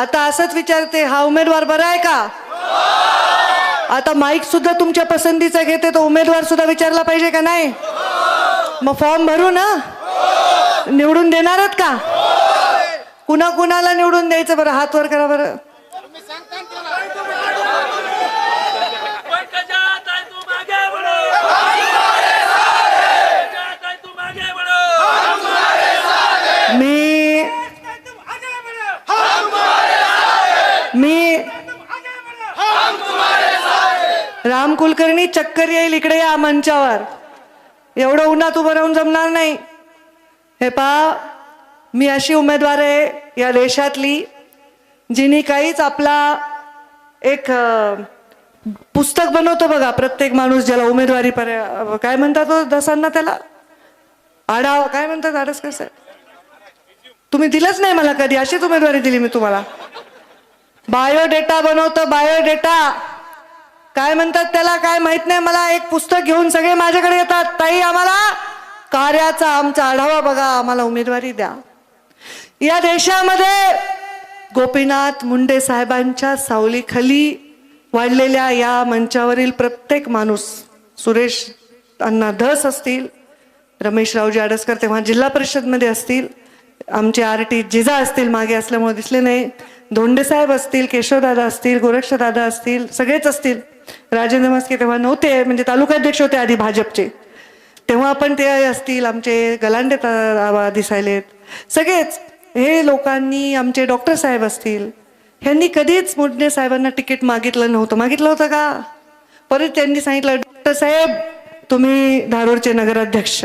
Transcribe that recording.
आता असंच विचारते हा उमेदवार बरा आहे का? आता माईक सुद्धा तुमच्या पसंतीचा घेते तो उमेदवार सुद्धा विचारला पाहिजे का नाही? मग फॉर्म भरू ना? निवडून देणारच का? कुणा कुणाला निवडून द्यायचं बरं? हात वर करा बरं पंकजात आहे तू मागे बढ़ो पंकजात आहे तू मागे बढ़ो मी मी राम कुलकर्णी चक्कर येईल इकडे या मंचावर. एवढं उन्हात उभं राहून जमणार नाही. हे पहा मी अशी उमेदवार आहे या देशातली जिने काहीच आपला एक पुस्तक बनवतो बघा प्रत्येक माणूस ज्याला उमेदवारी पर्या काय म्हणतात तो दसांना त्याला? आढावा काय म्हणतात आडस कसं? तुम्ही दिलंच नाही मला कधी अशीच उमेदवारी दिली मी तुम्हाला. बायोडेटा बनवतो बायोडेटा. काय म्हणतात त्याला काय माहीत नाही. मला एक पुस्तक घेऊन सगळे माझ्याकडे येतात. ताई आम्हाला कार्याचा आमचा आढावा बघा. आम्हाला उमेदवारी द्या. या देशामध्ये गोपीनाथ मुंडे साहेबांच्या सावलीखाली वाढलेल्या या मंचावरील प्रत्येक माणूस सुरेश अण्णा धस असतील रमेश रावजी आडसकर तेव्हा जिल्हा परिषदमध्ये असतील आमचे आर टी जिजा असतील मागे असल्यामुळे दिसले नाही. धोंडेसाहेब असतील केशवदादा असतील गोरक्षदादा असतील सगळेच असतील. राजेंद्र मस्के तेव्हा नव्हते म्हणजे तालुकाध्यक्ष होते आधी भाजपचे. तेव्हा आपण ते असतील आमचे गलांडे ता- दिसायलेत. सगळेच. हे लोकांनी आमचे डॉक्टर साहेब असतील ह्यांनी कधीच मुंडे साहेबांना तिकीट मागितलं नव्हतं. मागितलं होतं का? परत त्यांनी सांगितलं डॉक्टर साहेब तुम्ही धारूरचे नगराध्यक्ष.